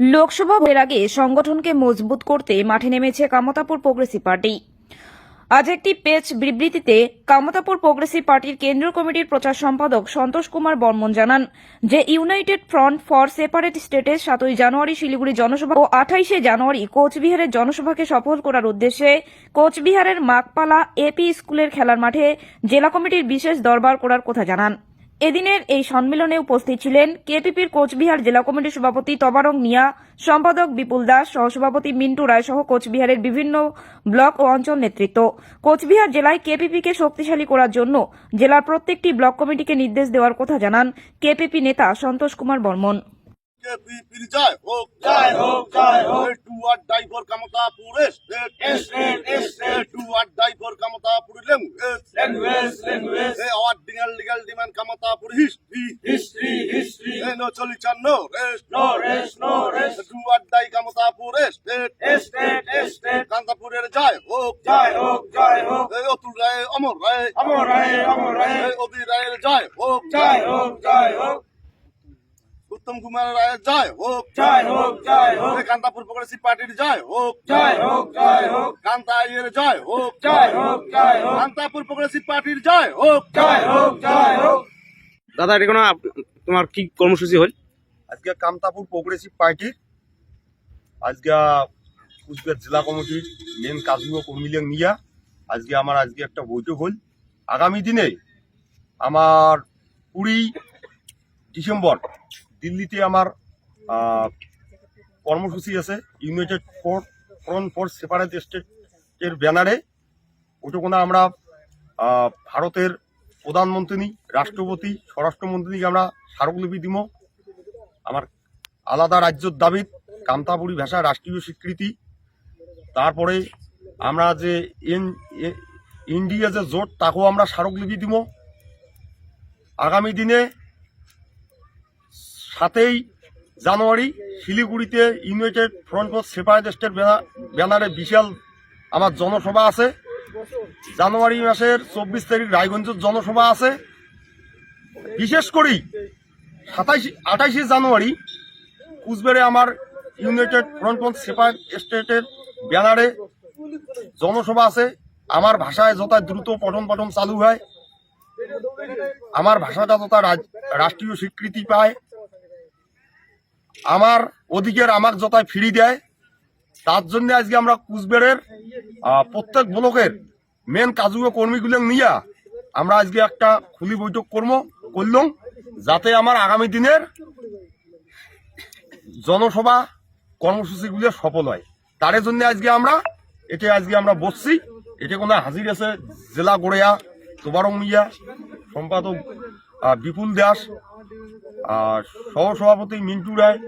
লোকসভা ভোটের আগে সংগঠনকে মজবুত করতে মাঠে নেমেছে কামতাপুর প্রোগ্রেসিভ পার্টি আজ একটি পেজ বিবৃতিতে কামতাপুর প্রোগ্রেসিভ পার্টির কেন্দ্রীয় কমিটির প্রচার সম্পাদক সন্তোষ কুমার বর্মন জানান যে, ইউনাইটেড ফ্রন্ট ফর সেপারেট স্টেটের সাতই জানুয়ারি শিলিগুড়ি জনসভা ও আঠাইশে জানুয়ারি কোচবিহারের জনসভাকে সফল করার উদ্দেশ্যে কোচবিহারের মাকপালা এপি স্কুলের খেলার মাঠে জেলা কমিটির বিশেষ দরবার করার কথা জানান। এদিনের এই সম্মেলনে উপস্থিত ছিলেন কেপিপির কোচবিহার জেলা কমিটির সভাপতি তবারং মিয়া সম্পাদক বিপুল দাস সহসভাপতি মিন্টু রায় সহ কোচবিহারের বিভিন্ন ব্লক ও অঞ্চল নেতৃত্ব কোচবিহার জেলায় কেপিপিকে শক্তিশালী করার জন্য জেলার প্রত্যেকটি ব্লক কমিটিকে নির্দেশ দেওয়ার কথা জানান কেপিপি নেতা সন্তোষ কুমার বর্মন কেপিপির জয় হোক জয় হোক, জয় হোক। Do or die for Kamatapur Estate, estate. Do or die for Kamata পুরিলেম Language, language. Kamata History, history. এ নো চলি চান্ন rest No rest, no rest. Do or die Kamatapur Estate, estate. কান্তাপুরের জয় হোক জয় হোক, জয় হোক। এ অতুল রায় অমর রায় অমর রায়, অমর রায়। এ অধীর রায়ের জয় হোক জয় হোক, জয় হোক। উত্তম কুমার রায়ের জয় হোক জয় হোক, জয় হোক। কান্তাপুর প্রগ্রেসিভ পার্টির জয় হোক জয় হোক, জয় হোক। কান্তা আইয়ের জয় হোক জয় হোক, জয় হোক। কান্তাপুর প্রগ্রেসিভ পার্টির জয় হোক জয় হোক, জয় হোক। দাদা, এটা কোনো তোমার কি কর্মসূচি হল? আজকে কামতাপুর প্রোগ্রেসিভ পার্টির আজকে কুচবিহার জেলা কমিটির মেন কাজগুলো কর্মীলে নিয়া আজকে আমার আজকে একটা বৈঠক হল। আগামী দিনে আমার কুড়ি ডিসেম্বর দিল্লিতে আমার কর্মসূচি আছে united for front for separate স্টেটের ব্যানারে ওটুকুনা আমরা ভারতের প্রধানমন্ত্রী রাষ্ট্রপতি স্বরাষ্ট্রমন্ত্রীকে আমরা স্মারকলিপি দিব আমার আলাদা রাজ্যর দাবিত কামতাপুরি ভাষা রাষ্ট্রীয় স্বীকৃতি। তারপরে আমরা যে ইন- ইন্ডিয়া যে জোট, তাকেও আমরা স্মারকলিপি দিব আগামী দিনে সাতই জানুয়ারি শিলিগুড়িতে united front for separate state ব্যানা- ব্যানারে বিশাল আমার জনসভা আছে। জানুয়ারি মাসের চব্বিশ তারিখ রায়গঞ্জের জনসভা আছে। বিশেষ করেই সাতাইশ, আঠাইশে জানুয়ারি কুচবিহারে আমার ইউনাইটেড ফ্রন্ট ফর সেপারেট স্টেটের ব্যানারে জনসভা আছে। আমার ভাষায় যথা দ্রুত পঠন পাঠন চালু হয়। আমার ভাষাটা যথা রাষ্ট্রীয় স্বীকৃতি পায়। আমার অধিকার আমাকে যথায় ফিরি দেয়। তার জন্য আজকে আমরা কুচবেড়ের প্রত্যেক ব্লকের মেন কাজুয় কর্মীগুলো নিয়ে আমরা আজকে একটা খুলি বৈঠক কর্ম করলাম, যাতে আমার আগামী দিনের জনসভা কর্মসূচিগুলো সফল হয়। তার জন্য আজকে আমরা এটা আজকে আমরা বসছি। এটা কোনো হাজির আছে জেলা গড়িয়া তোবারং মিয়া, সম্পাদক বিপুল দাস, আর সহ সভাপতি মিন্টু রায়।